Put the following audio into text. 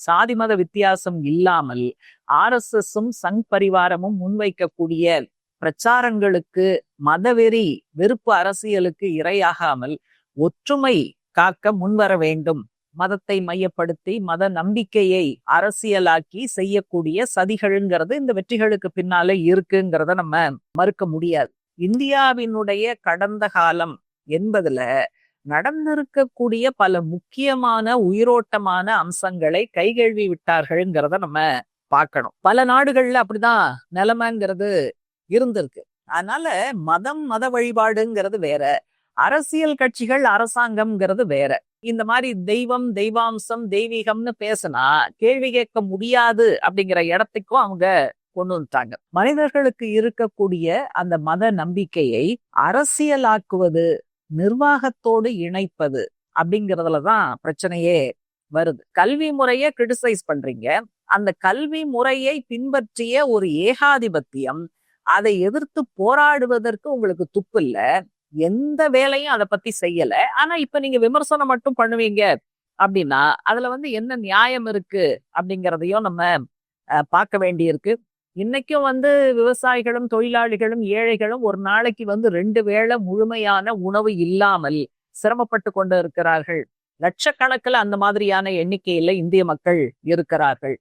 சாதி மத வித்தியாசம் இல்லாமல் ஆர் எஸ் சங் பரிவாரமும் முன்வைக்கக்கூடிய பிரச்சாரங்களுக்கு மதவெறி வெறுப்பு அரசியலுக்கு இரையாகாமல் ஒற்றுமை காக்க முன்வர வேண்டும். மதத்தை மையப்படுத்தி மத நம்பிக்கையை அரசியலாக்கி செய்யக்கூடிய சதிகள்ங்கிறது இந்த வெற்றிகளுக்கு பின்னாலே இருக்குங்கிறத நம்ம மறுக்க முடியாது. இந்தியாவினுடைய கடந்த காலம் என்பதுல நடந்திருக்கக்கூடிய பல முக்கியமான உயிரோட்டமான அம்சங்களை கைகழுவி விட்டார்கள்ங்கிறத நம்ம பார்க்கணும். பல நாடுகள்ல அப்படிதான் நிலைமைங்கிறது இருந்திருக்கு. அதனால மதம் மத வழிபாடுங்கிறது வேற. அரசியல் கட்சிகள் அரசாங்கம்ங்கிறது வேற. இந்த மாதிரி தெய்வம் தெய்வாம்சம் தெய்வீகம்னு பேசினா கேள்வி கேட்க முடியாது அப்படிங்கிற இடத்துக்கும் அவங்க கொண்டு வந்துட்டாங்க. மனிதர்களுக்கு இருக்கக்கூடிய அந்த மத நம்பிக்கையை அரசியலாக்குவது நிர்வாகத்தோடு இணைப்பது அப்படிங்கறதுலதான் பிரச்சனையே வருது. கல்வி முறையை கிரிட்டிசைஸ் பண்றீங்க. அந்த கல்வி முறையை பின்பற்றிய ஒரு ஏகாதிபத்தியம் அதை எதிர்த்து போராடுவதற்கு உங்களுக்கு துப்பு இல்ல. எந்த வேலையும் அதை பத்தி செய்யல. ஆனா இப்ப நீங்க விமர்சனம் மட்டும் பண்ணுவீங்க அப்படின்னா அதுல வந்து என்ன நியாயம் இருக்கு அப்படிங்கிறதையும் நம்ம அஹ், பார்க்க வேண்டியிருக்கு. இன்னைக்கும் வந்து விவசாயிகளும் தொழிலாளிகளும் ஏழைகளும் ஒரு நாளைக்கு வந்து ரெண்டு வேளை முழுமையான உணவு இல்லாமல் சிரமப்பட்டு கொண்டு இருக்கிறார்கள். லட்சக்கணக்கில் அந்த மாதிரியான எண்ணிக்கையில இந்திய மக்கள் இருக்கிறார்கள்.